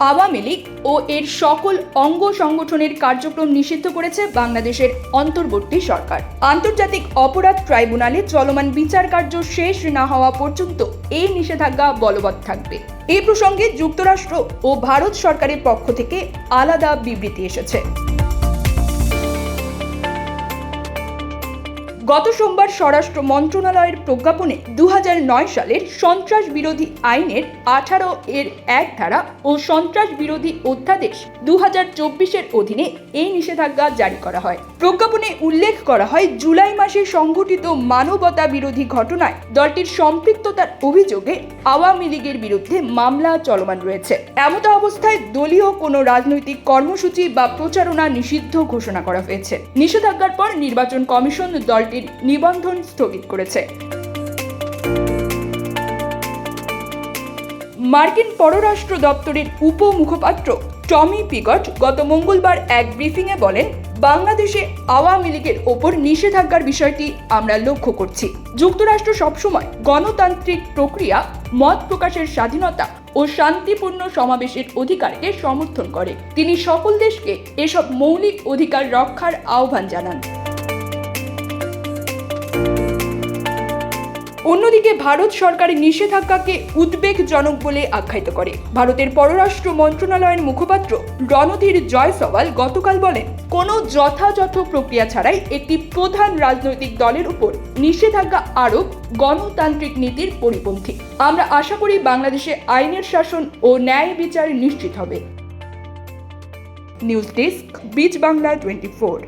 আওয়ামী লীগ ও এর সকল অঙ্গ সংগঠনের কার্যক্রম নিষিদ্ধ করেছে বাংলাদেশের অন্তর্বর্তী সরকার। আন্তর্জাতিক অপরাধ ট্রাইব্যুনালে চলমান বিচার কার্য শেষ না হওয়া পর্যন্ত এই নিষেধাজ্ঞা বলবৎ থাকবে। এই প্রসঙ্গে যুক্তরাষ্ট্র ও ভারত সরকারের পক্ষ থেকে আলাদা বিবৃতি এসেছে। গত সোমবার স্বরাষ্ট্র মন্ত্রণালয়ের প্রজ্ঞাপনে দুহাজার নয় সালের সন্ত্রাস বিরোধী আইনের আঠারো এর এক ধারা ও সন্ত্রাস বিরোধী অধ্যাদেশ দু হাজার অধীনে এই নিষেধাজ্ঞা জারি করা হয়। প্রজ্ঞাপনে উল্লেখ করা হয়, জুলাই মাসে সংঘটিত মানবতা বিরোধী ঘটনায় দলটির সম্পৃক্ততার অভিযোগে আওয়ামী লীগের বিরুদ্ধে মামলা চলমান রয়েছে। এমত অবস্থায় দলীয় কোনো রাজনৈতিক কর্মসূচি বা প্রচারণা নিষিদ্ধ ঘোষণা করা হয়েছে। নিষেধাজ্ঞার পর নির্বাচন কমিশন দলটির নিবন্ধন স্থগিত করেছে। মার্কিন পররাষ্ট্র দপ্তরের উপ মুখপাত্র টমি পিগট গত মঙ্গলবার এক ব্রিফিংয়ে বলেন, বাংলাদেশে আওয়ামী লীগের ওপর নিষেধাজ্ঞার বিষয়টি আমরা লক্ষ্য করছি। যুক্তরাষ্ট্র সবসময় গণতান্ত্রিক প্রক্রিয়া, মত প্রকাশের স্বাধীনতা ও শান্তিপূর্ণ সমাবেশের অধিকারকে সমর্থন করে। তিনি সকল দেশকে এসব মৌলিক অধিকার রক্ষার আহ্বান জানান। অন্যদিকে ভারত সরকারের নিষেধাজ্ঞাকে উদ্বেগজনক বলে আখ্যায়িত করে। ভারতের পররাষ্ট্র মন্ত্রণালয়ের মুখপাত্র রণধীর জয়সওয়াল গতকাল বলেন, কোনো যথাযথ প্রক্রিয়া ছাড়াই একটি প্রধান রাজনৈতিক দলের উপর নিষেধাজ্ঞা আরোপ গণতান্ত্রিক নীতির পরিপন্থী। আমরা আশা করি বাংলাদেশে আইনের শাসন ও ন্যায় বিচার নিশ্চিত হবে। নিউজ ডেস্ক বিচ বাংলা টোয়েন্টি ফোর।